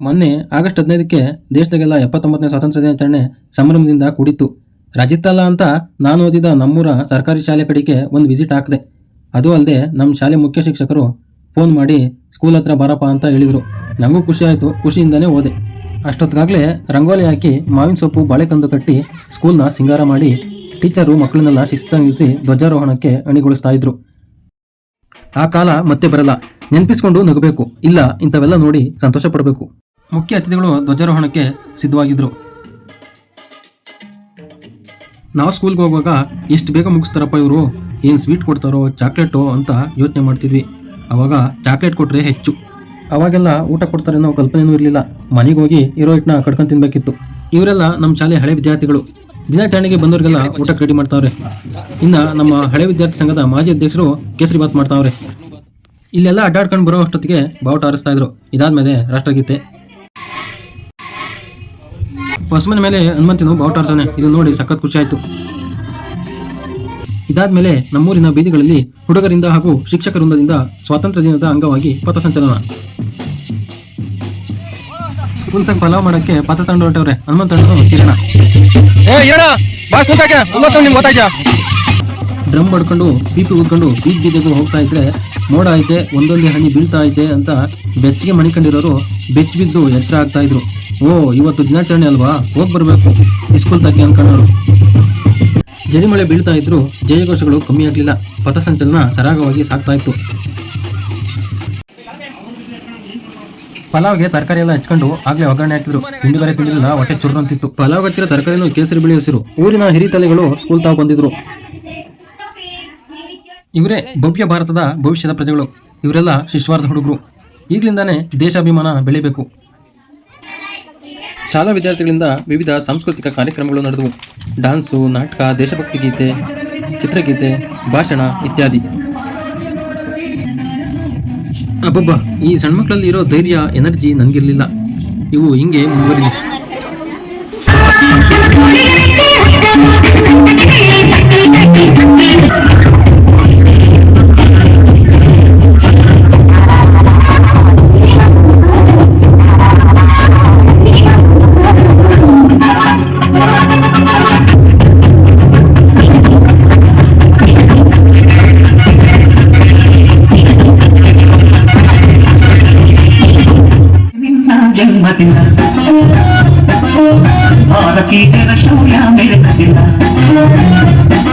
ಮೊನ್ನೆ ಆಗಸ್ಟ್ ಹದಿನೈದಕ್ಕೆ ದೇಶದಾಗೆಲ್ಲ ಎಪ್ಪತ್ತೊಂಬತ್ತನೇ ಸ್ವಾತಂತ್ರ್ಯ ದಿನಾಚರಣೆ ಸಂಭ್ರಮದಿಂದ ಕೂಡಿತ್ತು. ರಜಿತಲ್ಲ ಅಂತ ನಾನು ಓದಿದ ನಮ್ಮೂರ ಸರ್ಕಾರಿ ಶಾಲೆ ಕಡೆಗೆ ಒಂದು ವಿಸಿಟ್ ಹಾಕಿದೆ. ಅದು ಅಲ್ಲದೆ ನಮ್ಮ ಶಾಲೆ ಮುಖ್ಯ ಶಿಕ್ಷಕರು ಫೋನ್ ಮಾಡಿ, ಸ್ಕೂಲ್ ಹತ್ರ ಬರಪ್ಪ ಅಂತ ಹೇಳಿದರು. ನನಗೂ ಖುಷಿ ಆಯಿತು ಖುಷಿಯಿಂದನೇ ಓದೆ. ಅಷ್ಟೊತ್ತಿಗಾಗಲೇ ರಂಗೋಲಿ ಹಾಕಿ ಮಾವಿನ ಸೊಪ್ಪು, ಬಾಳೆಕಂದು ಕಟ್ಟಿ ಸ್ಕೂಲ್ನ ಸಿಂಗಾರ ಮಾಡಿ ಟೀಚರು ಮಕ್ಕಳನ್ನೆಲ್ಲ ಶಿಸ್ತಾಗಿಸಿ ಧ್ವಜಾರೋಹಣಕ್ಕೆ ಅಣಿಗೊಳಿಸ್ತಾ ಇದ್ರು. ಆ ಕಾಲ ಮತ್ತೆ ಬರಲ್ಲ. ನೆನಪಿಸ್ಕೊಂಡು ನಗಬೇಕು. ಇಲ್ಲ, ಇಂಥವೆಲ್ಲ ನೋಡಿ ಸಂತೋಷ ಪಡಬೇಕು ಮುಖ್ಯ ಅತಿಥಿಗಳು ಧ್ವಜಾರೋಹಣಕ್ಕೆ ಸಿದ್ಧವಾಗಿದ್ರು. ನಾವು ಸ್ಕೂಲ್ಗೆ ಹೋಗುವಾಗ ಎಷ್ಟು ಬೇಗ ಮುಗಿಸ್ತಾರಪ್ಪ ಇವರು? ಏನು ಸ್ವೀಟ್ ಕೊಡ್ತಾರೋ ಚಾಕ್ಲೇಟು ಅಂತ ಯೋಚನೆ ಮಾಡ್ತಿದ್ವಿ. ಆವಾಗ ಚಾಕ್ಲೇಟ್ ಕೊಟ್ಟರೆ ಹೆಚ್ಚು. ಅವಾಗೆಲ್ಲ ಊಟ ಕೊಡ್ತಾರೆ ಅನ್ನೋ ಕಲ್ಪನೆಯೂ ಇರಲಿಲ್ಲ. ಮನೆಗೆ ಹೋಗಿ ಇರೋ ಹಿಟ್ಟನ್ನ ಕಡ್ಕೊಂಡು ತಿನ್ನಬೇಕಿತ್ತು ಇವರೆಲ್ಲ ನಮ್ಮ ಶಾಲೆ ಹಳೆ ವಿದ್ಯಾರ್ಥಿಗಳು. ದಿನಾಚರಣೆಗೆ ಬಂದವರಿಗೆಲ್ಲ ಊಟಕ್ಕೆ ರೆಡಿ ಮಾಡ್ತಾವ್ರೆ. ಇನ್ನು ನಮ್ಮ ಹಳೆ ವಿದ್ಯಾರ್ಥಿ ಸಂಘದ ಮಾಜಿ ಅಧ್ಯಕ್ಷರು ಕೇಸರಿ ಬಾತ್ ಮಾಡ್ತಾವ್ರೆ. ಇಲ್ಲೆಲ್ಲ ಅಡ್ಡಾಡ್ಕೊಂಡು ಬರೋ ಅಷ್ಟೊತ್ತಿಗೆ ಬಾವುಟ ಹಾರಿಸ್ತಾ ಇದ್ರು. ಇದಾದ್ಮೇಲೆ ರಾಷ್ಟ್ರಗೀತೆ. ಹೊಸಮನೆ ಮೇಲೆ ಹನುಮಂತನು ಬಾವುಟ ಹಾರಿಸೋನೆ ಇದು ನೋಡಿ ಸಖತ್ ಖುಷಿ ಆಯ್ತು. ಇದಾದ್ಮೇಲೆ ನಮ್ಮೂರಿನ ಬೀದಿಗಳಲ್ಲಿ ಹುಡುಗರಿಂದ ಹಾಗೂ ಶಿಕ್ಷಕ ವೃಂದದಿಂದ ಸ್ವಾತಂತ್ರ್ಯ ದಿನದ ಅಂಗವಾಗಿ ಪಥಸಂಚಲನ ಸ್ಕೂಲ್ ತಗ ಪಲಾವ್ ಮಾಡಕ್ಕೆ ಪಥ ತಂಡ ಹೊರಟವ್ರೆ ಹನುಮಂತಣ್ಣನು ಕಿರಣ. ಡ್ರಮ್ ಬಡ್ಕೊಂಡು ಪೀಪಿ ಊದ್ಕೊಂಡು ಬೀದ್ ಬೀದಿಗೂ ಹೋಗ್ತಾ ಇದ್ರೆ ಮೋಡ ಐತೆ, ಒಂದೊಂದೇ ಹನಿ ಬೀಳ್ತಾ ಐತೆ ಅಂತ ಬೆಚ್ಚಗೆ ಮಣಿಕೊಂಡಿರೋರು ಬೆಚ್ಚ ಬಿದ್ದು ಎಚ್ಚರ ಆಗ್ತಾ ಇದ್ರು. ಓ, ಇವತ್ತು ದಿನಾಚರಣೆ ಅಲ್ವಾ? ಹೋಗಿ ಬರಬೇಕು. ಇಸ್ಕೂಲ್ ತಕ್ಕೆ ಅನ್ಕೊಂಡವರು. ಜಡಿಮಳೆ ಬೀಳ್ತಾ ಇದ್ರು ಜಯಘೋಷಗಳು ಕಮ್ಮಿ ಆಗ್ಲಿಲ್ಲ. ಪಥಸಂಚಲನ ಸರಾಗವಾಗಿ ಸಾಗ್ತಾ ಇತ್ತು. ಪಲಾವ್ಗೆ ತರಕಾರಿ ಎಲ್ಲ ಹಚ್ಕೊಂಡು ಆಗ್ಲೇ ಒಗ್ಗರಣೆ ಹಾಕಿದ್ರು. ತಿಂಡಿ ಬೇರೆ ತಿಂಡಿಲ್ಲ ಹೊಟ್ಟೆ ಚುರ್ರಂತಿತ್ತು. ಪಲಾವ್ ಹಚ್ಚಿರೋ ತರಕಾರಿನೂ ಕೇಸರಿ ಬಿಳಿ ಹಸಿರು ಊರಿನ ಹಿರಿತಲೆಗಳು ಸ್ಕೂಲ್ ತಾವ್ ಬಂದಿದ್ರು. ಇವರೇ ಭವ್ಯ ಭಾರತದ ಭವಿಷ್ಯದ ಪ್ರಜೆಗಳು. ಇವರೆಲ್ಲ ಶಿಶ್ವಾರ್ಧ ಹುಡುಗರು. ಈಗಲಿಂದಾನೇ ದೇಶಾಭಿಮಾನ ಬೆಳಿಬೇಕು. ಶಾಲಾ ವಿದ್ಯಾರ್ಥಿಗಳಿಂದ ವಿವಿಧ ಸಾಂಸ್ಕೃತಿಕ ಕಾರ್ಯಕ್ರಮಗಳು ನಡೆದವು. ಡಾನ್ಸು ನಾಟಕ ದೇಶಭಕ್ತಿ ಗೀತೆ ಚಿತ್ರಗೀತೆ ಭಾಷಣ ಇತ್ಯಾದಿ. ಅಬ್ಬಬ್ಬ ಈ ಸಣ್ಣ ಮಕ್ಕಳಲ್ಲಿ ಇರೋ ಧೈರ್ಯ ಎನರ್ಜಿ ನನಗಿರಲಿಲ್ಲ. ಇವು ಹಿಂಗೆ ಮುಂದುವರಿಲಿ. और की रसोया मेरे घर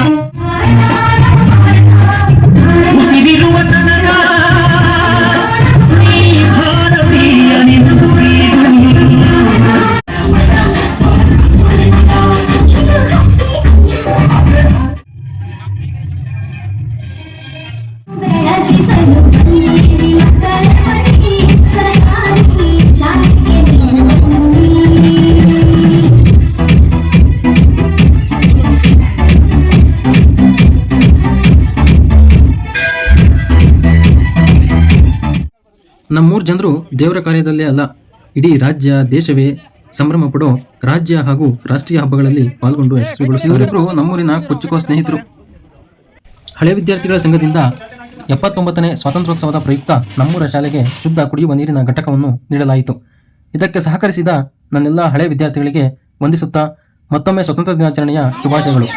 ಜನರು ದೇವರ ಕಾರ್ಯದಲ್ಲೇ ಅಲ್ಲ, ಇಡೀ ರಾಜ್ಯ, ದೇಶವೇ ಸಂಭ್ರಮ ಪಡೋ ರಾಜ್ಯ ಹಾಗೂ ರಾಷ್ಟ್ರೀಯ ಹಬ್ಬಗಳಲ್ಲಿ ಪಾಲ್ಗೊಂಡು ಇವರಿಬ್ಬರು ನಮ್ಮೂರಿನ ಕೊಚ್ಚುಕೋ ಸ್ನೇಹಿತರು. ಹಳೆ ವಿದ್ಯಾರ್ಥಿಗಳ ಸಂಘದಿಂದ ಎಪ್ಪತ್ತೊಂಬತ್ತನೇ ಸ್ವಾತಂತ್ರ್ಯೋತ್ಸವದ ಪ್ರಯುಕ್ತ ನಮ್ಮೂರ ಶಾಲೆಗೆ ಶುದ್ಧ ಕುಡಿಯುವ ನೀರಿನ ಘಟಕವನ್ನು ನೀಡಲಾಯಿತು. ಇದಕ್ಕೆ ಸಹಕರಿಸಿದ ನನ್ನೆಲ್ಲ ಹಳೆ ವಿದ್ಯಾರ್ಥಿಗಳಿಗೆ ವಂದಿಸುತ್ತಾ ಮತ್ತೊಮ್ಮೆ ಸ್ವತಂತ್ರ ದಿನಾಚರಣೆಯ ಶುಭಾಶಯಗಳು.